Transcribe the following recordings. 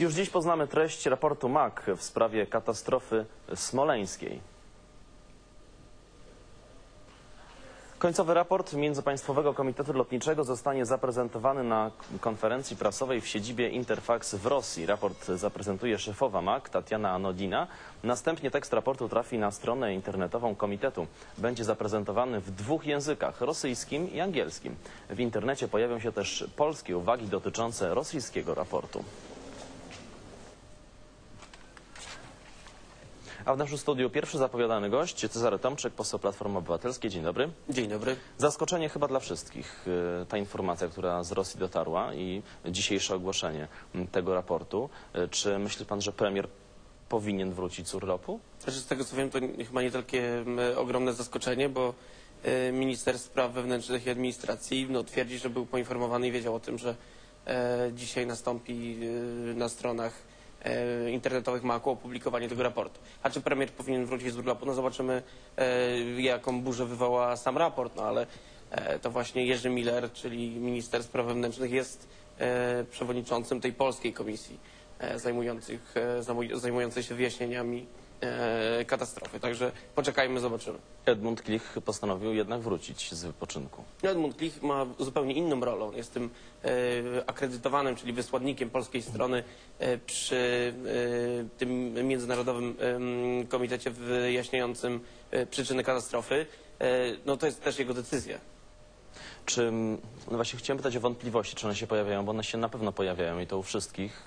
Już dziś poznamy treść raportu MAK w sprawie katastrofy smoleńskiej. Końcowy raport Międzypaństwowego Komitetu Lotniczego zostanie zaprezentowany na konferencji prasowej w siedzibie Interfax w Rosji. Raport zaprezentuje szefowa MAK Tatiana Anodina. Następnie tekst raportu trafi na stronę internetową komitetu. Będzie zaprezentowany w dwóch językach, rosyjskim i angielskim. W internecie pojawią się też polskie uwagi dotyczące rosyjskiego raportu. A w naszym studiu pierwszy zapowiadany gość, Cezary Tomczyk, poseł Platformy Obywatelskiej. Dzień dobry. Dzień dobry. Zaskoczenie chyba dla wszystkich y, ta informacja, która z Rosji dotarła i dzisiejsze ogłoszenie m, tego raportu. Y, Czy myśli pan, że premier powinien wrócić z urlopu? Znaczy, z tego co wiem, to chyba nie takie ogromne zaskoczenie, bo e, minister spraw wewnętrznych i administracji no, twierdzi, że był poinformowany i wiedział o tym, że e, dzisiaj nastąpi na stronach e, internetowych MAK-u opublikowanie tego raportu. A czy premier powinien wrócić z urlopu? No zobaczymy, e, jaką burzę wywoła sam raport, no ale e, to właśnie Jerzy Miller, czyli minister spraw wewnętrznych jest e, przewodniczącym tej polskiej komisji e, zajmujących, e, zajmuj- zajmującej się wyjaśnieniami e, katastrofy. Także poczekajmy, zobaczymy. Edmund Klich postanowił jednak wrócić z wypoczynku. Edmund Klich ma zupełnie inną rolę. On jest tym e, akredytowanym, czyli wysłannikiem polskiej strony e, przy e, tym Międzynarodowym em, Komitecie wyjaśniającym e, przyczyny katastrofy. E, no to jest też jego decyzja. Czy, no właśnie chciałem pytać o wątpliwości, czy one się pojawiają, bo one się na pewno pojawiają i to u wszystkich.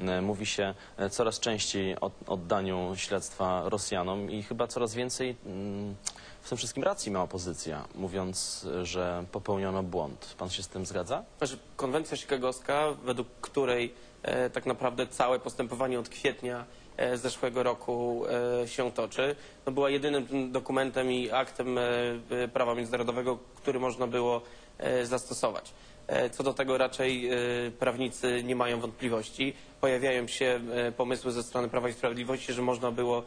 Y, y, Mówi się y, coraz częściej o oddaniu śledztwa Rosjanom i chyba coraz więcej mm, w tym wszystkim racji ma opozycja, mówiąc, że popełniono błąd. Pan się z tym zgadza? Znaczy, konwencja chicagowska, według której e, tak naprawdę całe postępowanie od kwietnia e, zeszłego roku e, się toczy, no była jedynym dokumentem i aktem e, prawa międzynarodowego, który można było zastosować. Co do tego raczej prawnicy nie mają wątpliwości. Pojawiają się pomysły ze strony Prawa i Sprawiedliwości, że można było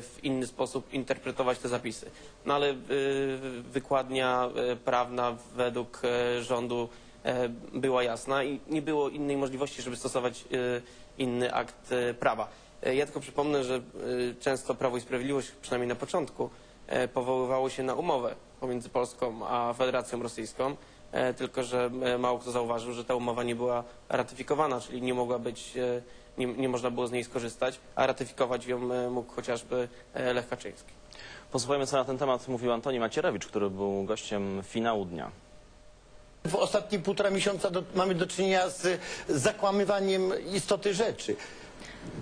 w inny sposób interpretować te zapisy. No ale wykładnia prawna według rządu była jasna i nie było innej możliwości, żeby stosować inny akt prawa. E, Ja tylko przypomnę, że e, często Prawo i Sprawiedliwość, przynajmniej na początku, e, powoływało się na umowę pomiędzy Polską a Federacją Rosyjską, tylko że mało kto zauważył, że ta umowa nie była ratyfikowana, czyli nie mogła być, nie, nie można było z niej skorzystać, a ratyfikować ją mógł chociażby Lech Kaczyński. Posłuchajmy, co na ten temat mówił Antoni Macierewicz, który był gościem finału dnia. W ostatnie półtora miesiąca do, mamy do czynienia z zakłamywaniem istoty rzeczy.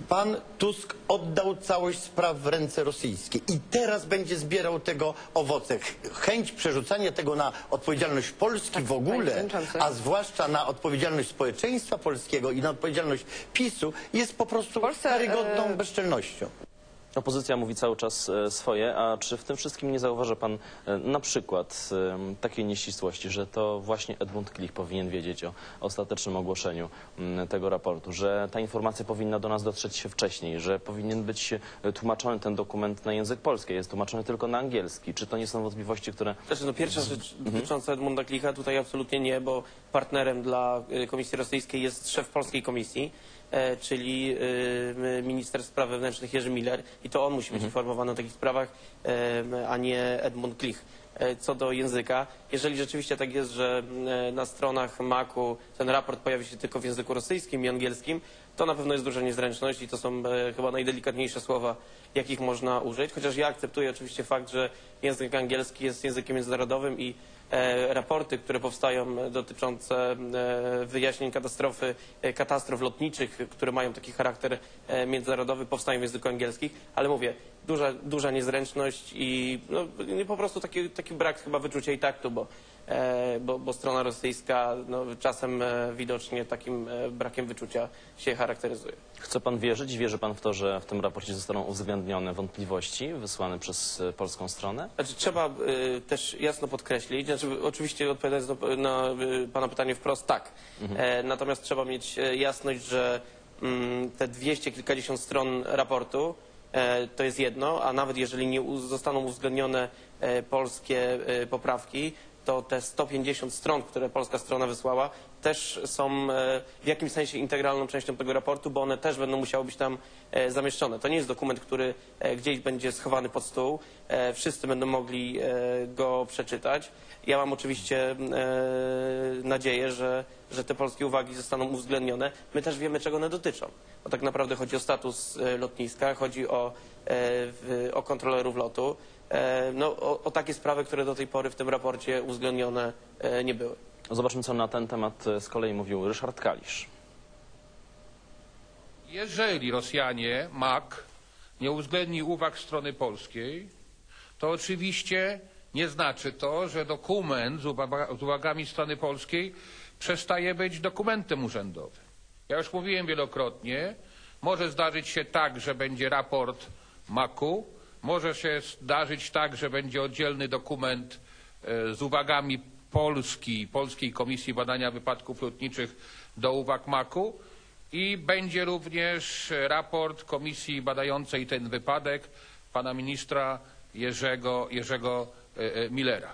Pan Tusk oddał całość spraw w ręce rosyjskie i teraz będzie zbierał tego owoce. Ch- Chęć przerzucania tego na odpowiedzialność Polski w ogóle, a zwłaszcza na odpowiedzialność społeczeństwa polskiego i na odpowiedzialność PiSu jest po prostu Polsce, karygodną e, bezczelnością. Opozycja mówi cały czas e, swoje, a czy w tym wszystkim nie zauważa pan e, na przykład takiej nieścisłości, że to właśnie Edmund Klich powinien wiedzieć o ostatecznym ogłoszeniu tego raportu, że ta informacja powinna do nas dotrzeć się wcześniej, że powinien być e, tłumaczony ten dokument na język polski, jest tłumaczony tylko na angielski. Czy to nie są wątpliwości, które Znaczy, no pierwsza rzecz Mhm. dotycząca Edmunda Klicha, tutaj absolutnie nie, bo partnerem dla Komisji Rosyjskiej jest szef polskiej komisji, e, czyli y, minister spraw wewnętrznych Jerzy Miller i to on musi być Mhm. informowany o takich sprawach, e, a nie Edmund Klich. E, Co do języka, jeżeli rzeczywiście tak jest, że e, na stronach MAK-u ten raport pojawi się tylko w języku rosyjskim i angielskim, to na pewno jest duża niezręczność i to są e, chyba najdelikatniejsze słowa, jakich można użyć. Chociaż ja akceptuję oczywiście fakt, że język angielski jest językiem międzynarodowym i e, raporty, które powstają e, dotyczące e, wyjaśnień katastrofy, e, katastrof lotniczych, które mają taki charakter e, międzynarodowy, powstają w języku angielskim, ale mówię, duża, duża niezręczność i no, po prostu taki, taki brak chyba wyczucia i taktu, bo, e, bo, bo strona rosyjska no, czasem e, widocznie takim e, brakiem wyczucia się charakteryzuje. chce pan wierzyć? Wierzy pan w to, że w tym raporcie zostaną uwzględnione wątpliwości wysłane przez e, polską stronę? Znaczy, trzeba y, też jasno podkreślić, znaczy, oczywiście odpowiadając na, na y, Pana pytanie wprost, tak. E, natomiast trzeba mieć e, jasność, że mm, te dwieście kilkadziesiąt stron raportu e, to jest jedno, a nawet jeżeli nie u- zostaną uwzględnione e, polskie e, poprawki, to te 150 stron, które polska strona wysłała, też są e, w jakimś sensie integralną częścią tego raportu, bo one też będą musiały być tam e, zamieszczone. To nie jest dokument, który e, gdzieś będzie schowany pod stół. Wszyscy będą mogli go przeczytać. Ja mam oczywiście nadzieję, że, że te polskie uwagi zostaną uwzględnione. My też wiemy, czego one dotyczą. Bo tak naprawdę chodzi o status lotniska, chodzi o, w- o kontrolerów lotu. E, No, o, o takie sprawy, które do tej pory w tym raporcie uwzględnione e, nie były. Zobaczmy, co na ten temat e, z kolei mówił Ryszard Kalisz. Jeżeli Rosjanie, MAK, nie uwzględni uwag strony polskiej, to oczywiście nie znaczy to, że dokument z, uwaga, z uwagami strony polskiej przestaje być dokumentem urzędowym. Ja już mówiłem wielokrotnie, może zdarzyć się tak, że będzie raport MAK-u, może się zdarzyć tak, że będzie oddzielny dokument e, z uwagami Polski, Polskiej Komisji Badania Wypadków Lotniczych do uwag MAK-u i będzie również raport komisji badającej ten wypadek pana ministra Jerzego, Jerzego e, e, Millera.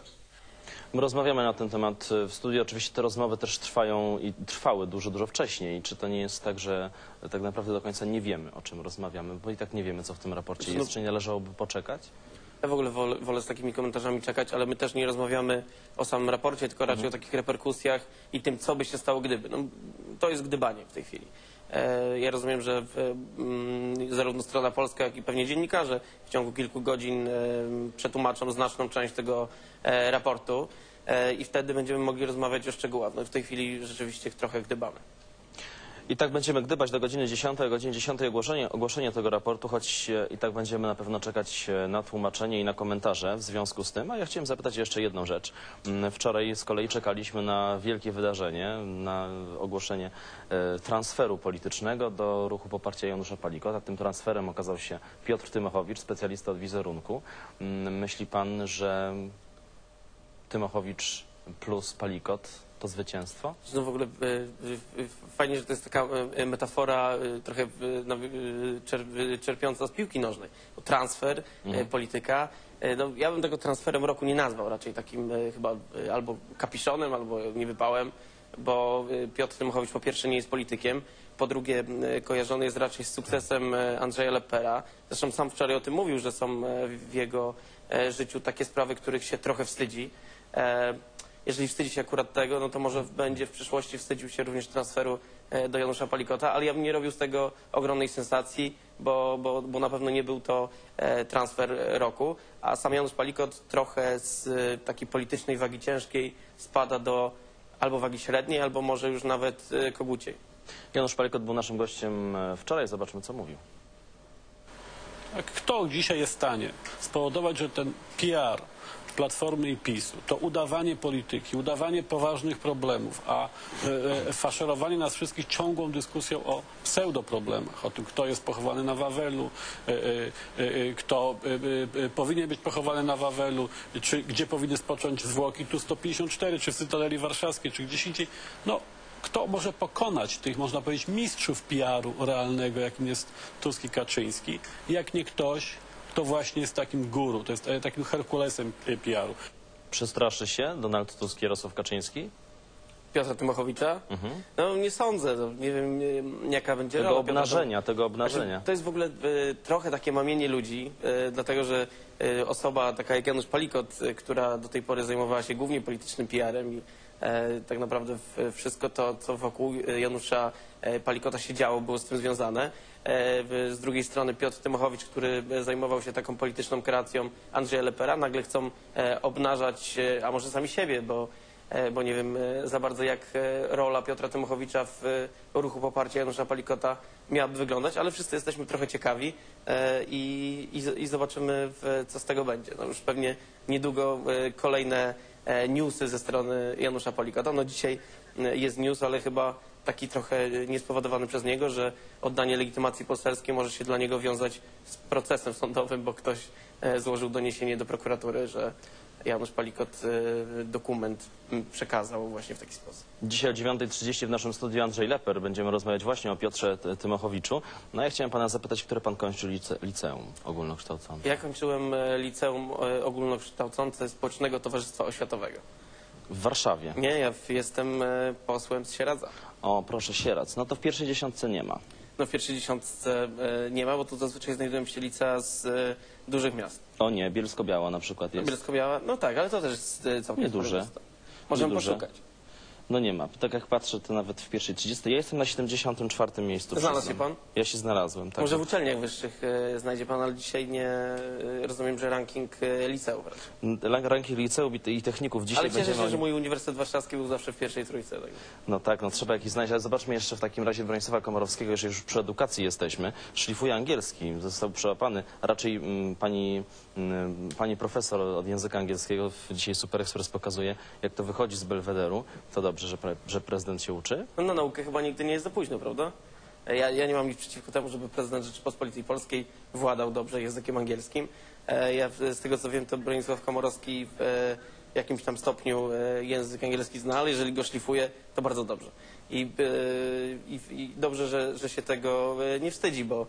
My rozmawiamy na ten temat e, w studiu. Oczywiście te rozmowy też trwają i trwały dużo, dużo wcześniej. Czy to nie jest tak, że tak naprawdę do końca nie wiemy, o czym rozmawiamy, bo i tak nie wiemy, co w tym raporcie No- jest. Czy nie należałoby poczekać? Ja w ogóle wolę, wolę z takimi komentarzami czekać, ale my też nie rozmawiamy o samym raporcie, tylko raczej o takich reperkusjach i tym, co by się stało gdyby. No, to jest gdybanie w tej chwili. E, ja rozumiem, że mm, zarówno strona polska, jak i pewnie dziennikarze w ciągu kilku godzin e, przetłumaczą znaczną część tego e, raportu i wtedy będziemy mogli rozmawiać o szczegółach. No, w tej chwili rzeczywiście trochę gdybamy. I tak będziemy gdybać do godziny 10, o godzinie 10 ogłoszenie, ogłoszenie tego raportu, choć e, i tak będziemy na pewno czekać e, na tłumaczenie i na komentarze w związku z tym. A ja chciałem zapytać jeszcze jedną rzecz. Mm, Wczoraj z kolei czekaliśmy na wielkie wydarzenie, na ogłoszenie e, transferu politycznego do ruchu poparcia Janusza Palikota. Tym transferem okazał się Piotr Tymochowicz, specjalista od wizerunku. Mm, Myśli pan, że Tymochowicz plus Palikot to zwycięstwo? No w ogóle e, e, e, fajnie, że to jest taka e, metafora e, trochę e, czer- czerpiąca z piłki nożnej. Transfer, e, polityka. No, ja bym tego transferem roku nie nazwał, raczej takim chyba albo kapiszonem, albo niewypałem, bo Piotr Tymachowicz po pierwsze nie jest politykiem, po drugie kojarzony jest raczej z sukcesem Andrzeja Lepera. Zresztą sam wczoraj o tym mówił, że są w jego życiu takie sprawy, których się trochę wstydzi. E, jeżeli wstydzi się akurat tego, no to może będzie w przyszłości wstydził się również transferu e, do Janusza Palikota, ale ja bym nie robił z tego ogromnej sensacji, bo, bo, bo na pewno nie był to e, transfer roku, a sam Janusz Palikot trochę z e, takiej politycznej wagi ciężkiej spada do albo wagi średniej, albo może już nawet e, koguciej. Janusz Palikot był naszym gościem e, wczoraj. Zobaczmy, co mówił. Tak, Kto dzisiaj jest w stanie spowodować, że ten PR Platformy i PiSu, to udawanie polityki, udawanie poważnych problemów, a e, e, faszerowanie nas wszystkich ciągłą dyskusją o pseudoproblemach, o tym, kto jest pochowany na Wawelu, e, kto powinien być pochowany na Wawelu, czy gdzie powinny spocząć zwłoki Tu-154, czy w Cytadeli Warszawskiej, czy gdzieś indziej. No, kto może pokonać tych, można powiedzieć, mistrzów PR-u realnego, jakim jest Tusk i Kaczyński, jak nie ktoś, kto właśnie jest takim guru, to jest e, takim Herkulesem PR-u. Przestraszy się Donald Tusk i Jarosław Kaczyński? Piotra Tymachowicza? No nie sądzę, no, nie wiem nie, jaka będzie Tego rola obnażenia, tego Znaczy, obnażenia. to jest w ogóle e, trochę takie mamienie ludzi, e, dlatego że e, osoba taka jak Janusz Palikot, która do tej pory zajmowała się głównie politycznym PR-em i e, tak naprawdę wszystko to, co wokół Janusza e, Palikota się działo, było z tym związane. E, z drugiej strony Piotr Tymochowicz, który zajmował się taką polityczną kreacją Andrzeja Lepera, nagle chcą obnażać, a może sami siebie, bo bo nie wiem za bardzo jak rola Piotra Tymochowicza w ruchu poparcia Janusza Palikota miałaby wyglądać, ale wszyscy jesteśmy trochę ciekawi i, i, i zobaczymy, co z tego będzie. No już pewnie niedługo kolejne newsy ze strony Janusza Palikota. No dzisiaj e, jest news, ale chyba taki trochę niespowodowany przez niego, że oddanie legitymacji poselskiej może się dla niego wiązać z procesem sądowym, bo ktoś e, złożył doniesienie do prokuratury, że Janusz Palikot e, dokument przekazał właśnie w taki sposób. Dzisiaj o 9.30 w naszym studiu Andrzej Leper. Będziemy rozmawiać właśnie o Piotrze Ty- Tymochowiczu. No ja chciałem pana zapytać, które pan kończył lice, liceum ogólnokształcące? Ja kończyłem e, liceum e, ogólnokształcące Społecznego Towarzystwa Oświatowego. W Warszawie. Nie, ja jestem posłem z Sieradza. O, proszę, Sierac. No to w pierwszej dziesiątce nie ma. No w pierwszej dziesiątce e, nie ma, bo tu zazwyczaj znajdują się licea z e, dużych miast. O nie, Bielsko-Biała na przykład jest. Bielsko-Biała, no tak, ale to też jest e, całkiem Nieduże. Możemy Nieduże. poszukać. No nie ma. Tak jak patrzę, to nawet w pierwszej 30. Ja jestem na 74 miejscu. Znalazł przyznam. się pan? Ja się znalazłem, tak. Może w uczelniach wyższych e, znajdzie pan, ale dzisiaj nie e, rozumiem, że ranking e, liceów raczej. Lang- Ranking liceów i, i techników dzisiaj Ale cieszę będziemy... się, o że nim- mój Uniwersytet Warszawski był zawsze w pierwszej trójce. Tak. No tak, no trzeba jakiś znaleźć, ale zobaczmy jeszcze w takim razie Bronisława Komorowskiego, jeżeli już przy edukacji jesteśmy. Szlifuje angielski, został przełapany. Raczej mm, pani, mm, pani profesor od języka angielskiego w dzisiaj Super Express pokazuje, jak to wychodzi z Belwederu. To dobrze, że, pre, że prezydent się uczy. No na naukę chyba nigdy nie jest za późno, prawda? Ja, ja nie mam nic przeciwko temu, żeby prezydent Rzeczypospolitej Polskiej władał dobrze językiem angielskim. E, Ja z tego co wiem, to Bronisław Komorowski w e, jakimś tam stopniu e, język angielski zna, ale jeżeli go szlifuje, to bardzo dobrze. I, i, i dobrze, że, że się tego nie wstydzi, bo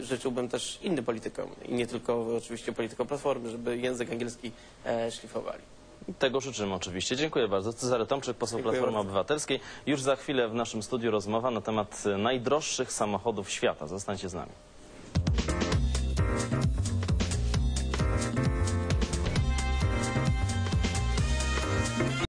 życzyłbym też innym politykom i nie tylko oczywiście politykom Platformy, żeby język angielski szlifowali. I Tego życzymy oczywiście. Dziękuję bardzo. Cezary Tomczyk, poseł Dziękuję Platformy bardzo. Obywatelskiej. Już za chwilę w naszym studiu rozmowa na temat e, najdroższych samochodów świata. Zostańcie z nami.